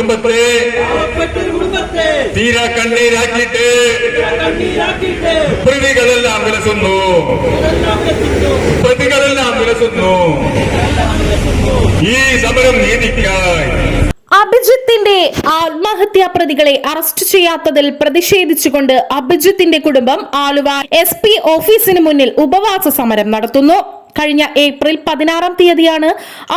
കുടുംബത്തെ തീരാ കണ്ണീരാക്കിയിട്ട് കണ്ണീരാക്കിയിട്ട് പ്രതികളെല്ലാം വിലസുന്നു. പ്രതികളെല്ലാം വിലസുന്നു. ഈ സമരം നീതിക്കായി. അഭിജിത്തിന്റെ ആത്മഹത്യാ പ്രതികളെ അറസ്റ്റ് ചെയ്യാത്തതിൽ പ്രതിഷേധിച്ചുകൊണ്ട് അഭിജിത്തിന്റെ കുടുംബം ആലുവ എസ് പി ഓഫീസിന് മുന്നിൽ ഉപവാസ സമരം നടത്തുന്നു. കഴിഞ്ഞ ഏപ്രിൽ പതിനാറാം തീയതിയാണ്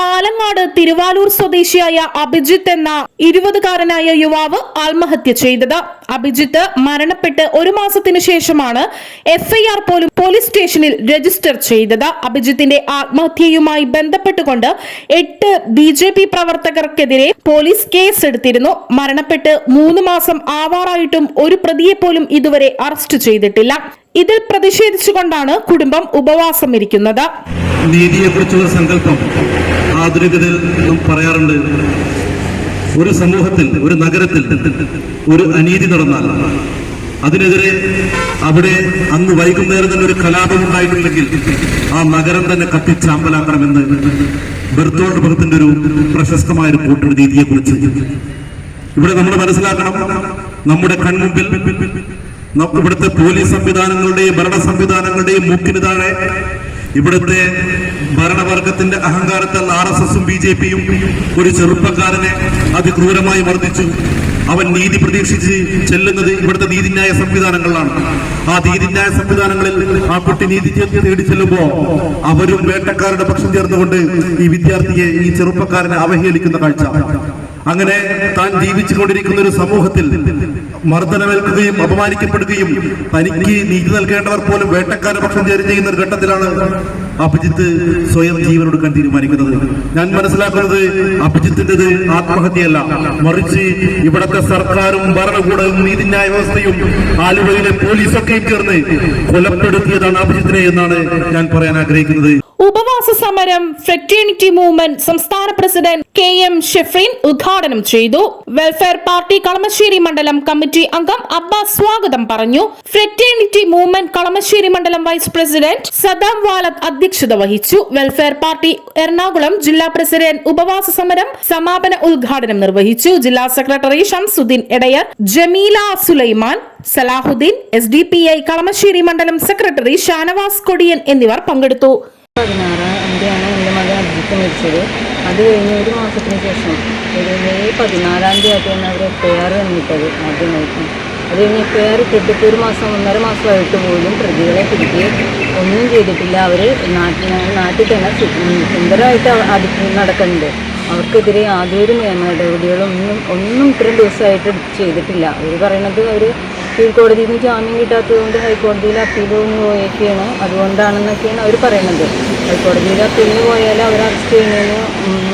ആലങ്ങാട് തിരുവാലൂർ സ്വദേശിയായ അഭിജിത്ത് എന്ന ഇരുപതുകാരനായ യുവാവ് ആത്മഹത്യ ചെയ്തത്. അഭിജിത്ത് മരണപ്പെട്ട് ഒരു മാസത്തിനു ശേഷമാണ് എഫ്ഐആർ പോലും പോലീസ് സ്റ്റേഷനിൽ രജിസ്റ്റർ ചെയ്തത്. അഭിജിത്തിന്റെ ആത്മഹത്യയുമായി ബന്ധപ്പെട്ടുകൊണ്ട് എട്ട് ബി ജെ പി പ്രവർത്തകർക്കെതിരെ പോലീസ് കേസെടുത്തിരുന്നു. മരണപ്പെട്ട് മൂന്ന് മാസം ആവാറായിട്ടും ഒരു പ്രതിയെ പോലും ഇതുവരെ അറസ്റ്റ് ചെയ്തിട്ടില്ല. ഇതിൽ പ്രതിഷേധിച്ചുകൊണ്ടാണ് കുടുംബം ഉപവാസം ഇരിക്കുന്നത് നീതിയെക്കുറിച്ചുള്ള സങ്കല്പം ആധുനികതയിൽ പറയാറുണ്ട്. ഒരു സമൂഹത്തിൽ ഒരു നഗരത്തിൽ ഒരു അനീതി നടന്നാൽ അതിനെതിരെ അവിടെ അന്ന് വൈകുന്നേരം തന്നെ ഒരു കലാപം ഉണ്ടായിട്ടുണ്ടെങ്കിൽ ആ നഗരം തന്നെ കത്തിച്ചാമ്പലാക്കണമെന്ന് ബെർത്തോൾഡ് ഭഗത്തിന്റെ ഒരു പ്രശസ്തമായ ഒരു കൂട്ടൊരു രീതിയെക്കുറിച്ച്. ഇവിടെ നമ്മൾ മനസ്സിലാക്കണം നമ്മുടെ കൺമുമ്പിൽ ന- ഇവിടുത്തെ പോലീസ് സംവിധാനങ്ങളുടെയും ഭരണ സംവിധാനങ്ങളുടെയും മൂക്കിന് താഴെ ഇവിടുത്തെ ഭരണവർഗത്തിന്റെ അഹങ്കാരത്തിൽ ആർ എസ് എസും ബി ജെ പിയും ഒരു ചെറുപ്പക്കാരനെ അതിക്രൂരമായി മർദ്ദിച്ചു. അവൻ നീതി പ്രതീക്ഷിച്ച് ചെല്ലുന്നത് ഇവിടുത്തെ നീതിന്യായ സംവിധാനങ്ങളിലാണ്. ആ നീതിന്യായ സംവിധാനങ്ങളിൽ ആ കുട്ടി നീതി തേടി ചെല്ലുമ്പോൾ അവരും വേട്ടക്കാരുടെ പക്ഷം ചേർന്നുകൊണ്ട് ഈ വിദ്യാർത്ഥിയെ ഈ ചെറുപ്പക്കാരനെ അവഹേളിക്കുന്ന കാഴ്ച. അങ്ങനെ താൻ ജീവിച്ചു കൊണ്ടിരിക്കുന്ന ഒരു സമൂഹത്തിൽ മർദ്ദനമേൽക്കുകയും അപമാനിക്കപ്പെടുകയും തനിക്ക് നീതി നൽകേണ്ടവർ പോലും വേട്ടക്കാരെ പക്ഷം ചേരി ചെയ്യുന്ന ഒരു ഘട്ടത്തിലാണ് അഭിജിത്ത് സ്വയം ജീവൻ കൊടുക്കാൻ തീരുമാനിക്കുന്നത്. ഞാൻ മനസ്സിലാക്കുന്നത് അഭിജിത്തിന്റെത് ആത്മഹത്യയല്ല. മറിച്ച് ഇവിടത്തെ സർക്കാരും ഭരണകൂടവും നീതിന്യായ വ്യവസ്ഥയും ആലുവയിലെ പോലീസൊക്കെയും ചേർന്ന് കൊലപ്പെടുത്തിയതാണ് അഭിജിത്തിനെ എന്നാണ് ഞാൻ പറയാൻ ആഗ്രഹിക്കുന്നത്. സമരം ഫ്രറ്റേണിറ്റി മൂവ്മെന്റ് സംസ്ഥാന പ്രസിഡന്റ് കെ എം ഷെഫ്രീൻ ഉദ്ഘാടനം ചെയ്തു. വെൽഫെയർ പാർട്ടി കളമശ്ശേരി മണ്ഡലം കമ്മിറ്റി അംഗം അബ്ബാസ് സ്വാഗതം പറഞ്ഞു. ഫ്രറ്റേണിറ്റി മൂവ്മെന്റ് കളമശ്ശേരി മണ്ഡലം വൈസ് പ്രസിഡന്റ് സദാം വാലത്ത് അധ്യക്ഷത വഹിച്ചു. വെൽഫെയർ പാർട്ടി എറണാകുളം ജില്ലാ പ്രസിഡന്റ് ഉപവാസ സമരം സമാപന ഉദ്ഘാടനം നിർവഹിച്ചു. ജില്ലാ secretary Shamsuddin Edayar Jameela Sulaiman Salahuddin S D P I Kalamassery മണ്ഡലം സെക്രട്ടറി ഷാനവാസ് കൊടിയൻ എന്നിവർ പങ്കെടുത്തു. അഭിജിത്ത് മരിച്ചത്. അത് കഴിഞ്ഞ് ഒരു മാസത്തിന് ശേഷം ഒരു മെയ് പതിനാലാം തീയതി ആയിട്ടാണ് അവർ എഫ് ഐ ആർ വന്നിട്ടത് ആദ്യമായിട്ട്. അത് കഴിഞ്ഞ് എഫ് ഐ ആർ ഇട്ടിട്ട് ഒരു മാസം ഒന്നര മാസമായിട്ട് പോലും പ്രതികളെ പിടിക്കുകയും ഒന്നും ചെയ്തിട്ടില്ല. അവർ നാട്ടിൽ നാട്ടിൽ തന്നെ സുന്ദരമായിട്ട് അടി നടക്കുന്നുണ്ട്. അവർക്കെതിരെ യാതൊരു നിയമ നടപടികളും ഒന്നും ഒന്നും ഇത്രയും ദിവസമായിട്ട് ചെയ്തിട്ടില്ല. അവർ പറയണത് അവർ കീഴ്ക്കോടതിയിൽ നിന്ന് ജാമ്യം കിട്ടാത്തതുകൊണ്ട് ഹൈക്കോടതിയിൽ അപ്പീലിന് പോയേക്കാണ്. അതുകൊണ്ടാണെന്നൊക്കെയാണ് അവർ പറയുന്നത്. ഹൈക്കോടതിയിൽ അപ്പീലിന് പോയാൽ അവർ അറസ്റ്റ് ചെയ്യുന്നതിന്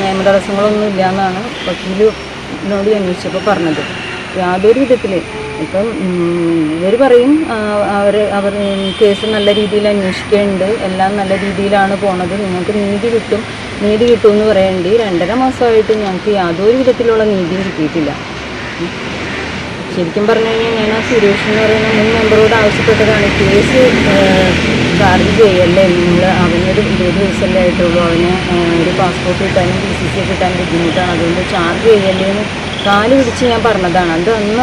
നിയമതടസ്സങ്ങളൊന്നും നിയമ തടസ്സങ്ങളൊന്നും ഇല്ല എന്നാണ് വക്കീലിനോട് അന്വേഷിച്ചപ്പോൾ പറഞ്ഞത്. യാതൊരു വിധത്തിൽ ഇപ്പം ഇവർ പറയും അവർ അവർ കേസ് നല്ല രീതിയിൽ അന്വേഷിക്കേണ്ട. എല്ലാം നല്ല രീതിയിലാണ് പോണത്. നിങ്ങൾക്ക് നീതി കിട്ടും. നീതി കിട്ടുമെന്ന് പറയേണ്ടി. രണ്ടര മാസമായിട്ട് ഞങ്ങൾക്ക് യാതൊരു വിധത്തിലുള്ള നീതിയും കിട്ടിയിട്ടില്ല. ശരിക്കും പറഞ്ഞു കഴിഞ്ഞാൽ ഞാൻ ആ സുരേഷ് എന്ന് പറയുന്ന മുൻ മെമ്പറോട് ആവശ്യപ്പെട്ടതാണ്. കേസ് ചാർജ് ചെയ്യല്ലേ? നിങ്ങൾ അവനൊരു ഇരുപത് ദിവസമല്ലേ ആയിട്ടുള്ളൂ. അവന് ഒരു പാസ്പോർട്ട് കിട്ടാനും പി സി സി കിട്ടാനും ബുദ്ധിമുട്ടാണ്. അതുകൊണ്ട് ചാർജ് ചെയ്യല്ലേ എന്ന് കാൽ പിടിച്ച് ഞാൻ പറഞ്ഞതാണ്. അത് അന്ന്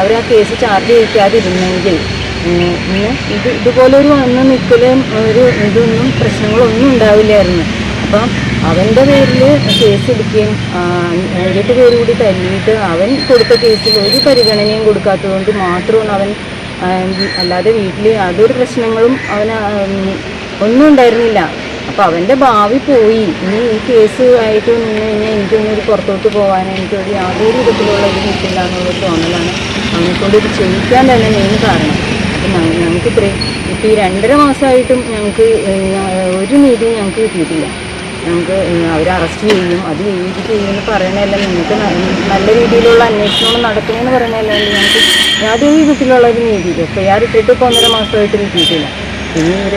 അവർ ആ കേസ് ചാർജ് ചെയ്യിക്കാതിരുന്നെങ്കിൽ ഇന്ന് ഇത് ഇതുപോലൊരു വന്ന് നിൽക്കലും ഒരു ഇതൊന്നും പ്രശ്നങ്ങളൊന്നും ഉണ്ടാവില്ലായിരുന്നു. അപ്പം അവന്റെ പേരിൽ കേസ് എടുക്കുകയും ഏഴെട്ട് പേര് കൂടി തന്നിട്ട് അവൻ കൊടുത്ത കേസിൽ ഒരു പരിഗണനയും കൊടുക്കാത്തതുകൊണ്ട് മാത്രമാണ് അവൻ അല്ലാതെ വീട്ടിൽ യാതൊരു പ്രശ്നങ്ങളും അവന് ഒന്നും ഉണ്ടായിരുന്നില്ല. അപ്പോൾ അവന്റെ ഭാവി പോയി. ഇനി ഈ കേസ് ആയിട്ട് നിന്ന് കഴിഞ്ഞാൽ എനിക്കൊന്നും ഒരു പുറത്തോട്ട് പോകാൻ എനിക്കൊരു യാതൊരു വിധത്തിലുള്ള ഒരു കിട്ടില്ല എന്നുള്ള തോന്നലാണ് അവനെ കൊണ്ട് ഇത് ചെയ്യിക്കാൻ തന്നെ മെയിൻ കാരണം. അപ്പം ഞങ്ങൾക്ക് ഇത്രയും ഈ രണ്ടര മാസമായിട്ടും ഞങ്ങൾക്ക് ഒരു നീതിയും ഞങ്ങൾക്ക് കിട്ടിയിട്ടില്ല. ഞങ്ങൾക്ക് അവർ അറസ്റ്റ് ചെയ്യും അത് ഏത് ചെയ്യുമെന്ന് പറയണതല്ല? നിങ്ങൾക്ക് നല്ല രീതിയിലുള്ള അന്വേഷണം നടക്കണമെന്ന് പറയണതല്ലാണ്ട് ഞങ്ങൾക്ക് യാതൊരു വിധത്തിലുള്ള ഒരു നീതി എഫ് ഐ ആർ ഇട്ടിട്ട് ഇപ്പോൾ ഒന്നര മാസമായിട്ട് കിട്ടിയിട്ടില്ല പിന്നെ ഇവർ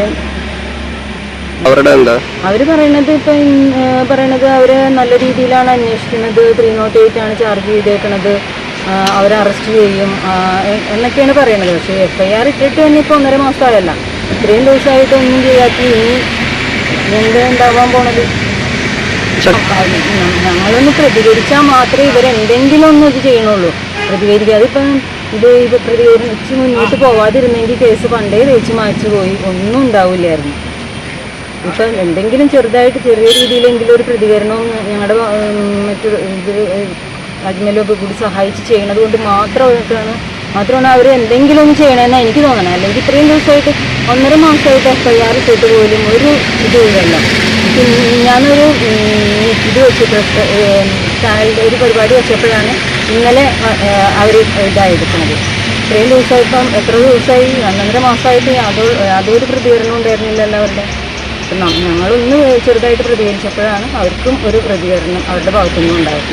അവരുടെ എന്താ? അവർ പറയണത് ഇപ്പൊ പറയണത് അവർ നല്ല രീതിയിലാണ് അന്വേഷിക്കുന്നത് ത്രീ നോട്ട് എയ്റ്റ് ആണ് ചാർജ് ചെയ്തേക്കണത്. അവരെ അറസ്റ്റ് ചെയ്യും. എന്നൊക്കെയാണ് പറയണത്. പക്ഷേ എഫ് ഐ ആർ ഇട്ടിട്ട് തന്നെ ഇപ്പോൾ ഒന്നര മാസമായല്ല. ഇത്രയും ദിവസമായിട്ട് ഒന്നും ചെയ്യാത്ത ഇനി എന്താ ഉണ്ടാവാൻ പോണത് ഞങ്ങളൊന്ന് പ്രതികരിച്ചാൽ മാത്രമേ ഇവരെന്തെങ്കിലും ഒന്ന് ഇത് ചെയ്യണുള്ളൂ. പ്രതികരിക്കാതെ ഇപ്പം ഇത് ഇത് പ്രതികരിച്ച് മുന്നോട്ട് പോവാതിരുന്നെങ്കിൽ കേസ് പണ്ടേ തേച്ച് മാറ്റി പോയി. ഒന്നും ഉണ്ടാവില്ലായിരുന്നു. ഇപ്പം എന്തെങ്കിലും ചെറുതായിട്ട് ചെറിയ രീതിയിലെങ്കിലും ഒരു പ്രതികരണവും ഞങ്ങളുടെ മറ്റു ഇത് അജ്മലൊക്കെ കൂടി സഹായിച്ച് ചെയ്യണത് കൊണ്ട് മാത്രമായിട്ടാണ് മാത്രമാണ് അവർ എന്തെങ്കിലും ഒന്ന് ചെയ്യണമെന്നാണ് എനിക്ക് തോന്നണം. അല്ലെങ്കിൽ ഇത്രയും ദിവസമായിട്ട് ഒന്നര മാസമായിട്ട് എഫ് ഐ ആർ ഇട്ടിട്ട് പോലും ഒരു ഇതുമില്ലല്ലോ ഞാനൊരു ഇത് വെച്ചിട്ട് ചാനലിന്റെ ഒരു പരിപാടി വെച്ചപ്പോഴാണ് ഇന്നലെ അവർ ഇതായിരിക്കുന്നത് ഇത്രയും ദിവസമായിപ്പം എത്ര ദിവസമായി? ഒന്നര മാസമായിട്ട് അതോ അതൊരു പ്രതികരണം ഉണ്ടായിരുന്നില്ലല്ലോ അവരുടെ. അപ്പം ഞങ്ങളൊന്ന് ചെറുതായിട്ട് പ്രതികരിച്ചപ്പോഴാണ് അവർക്കും ഒരു പ്രതികരണം അവരുടെ ഭാഗത്തുനിന്നും ഉണ്ടായത്.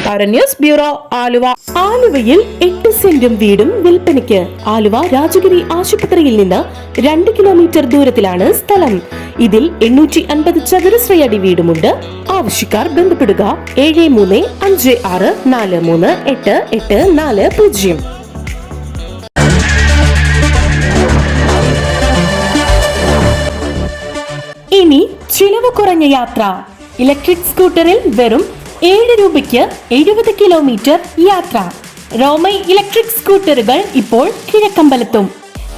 ബ്യൂറോ ആലുവ. ആലുവയിൽ എട്ട് സെന്റും വീടും വിൽപ്പനയ്ക്ക്. ആലുവ രാജഗിരി ആശുപത്രിയിൽ നിന്ന് രണ്ട് കിലോമീറ്റർ ദൂരത്തിലാണ് സ്ഥലം. ഇതിൽ എണ്ണൂറ്റി അൻപത് ചതുരശ്രയടി വീടുമുണ്ട്. ആവശ്യക്കാർ ബന്ധപ്പെടുക. ഏഴ് മൂന്ന് അഞ്ച് ആറ് നാല് മൂന്ന് എട്ട് എട്ട് നാല് പൂജ്യം. ഇനി ചിലവ് കുറഞ്ഞ യാത്ര. ഇലക്ട്രിക് സ്കൂട്ടറിൽ വെറും ഏഴ് രൂപയ്ക്ക് എഴുപത് കിലോമീറ്റർ യാത്ര. റോമൈ ഇലക്ട്രിക് സ്കൂട്ടറുകൾ ഇപ്പോൾ കിഴക്കമ്പലത്തും.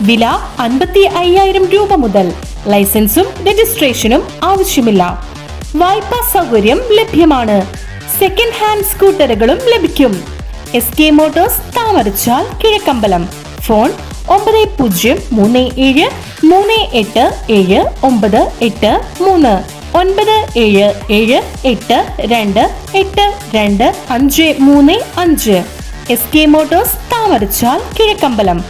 വില അൻപത്തി അയ്യായിരം രൂപ മുതൽ. ലൈസൻസും രജിസ്ട്രേഷനും ആവശ്യമില്ല. വായ്പാ സൗകര്യം ലഭ്യമാണ്. സെക്കൻഡ് ഹാൻഡ് സ്കൂട്ടറുകളും ലഭിക്കും. S K motors Thamarachal Kizhakkambalam. Phone ഒമ്പത് പൂജ്യം മൂന്ന് ഏഴ് മൂന്ന് എട്ട് ഏഴ് ഒമ്പത് എട്ട് മൂന്ന് ഒൻപത് ഏഴ് ഏഴ് എട്ട് രണ്ട് എട്ട് രണ്ട് അഞ്ച് മൂന്ന് അഞ്ച്. S K motors Thamarachal Kizhakkambalam.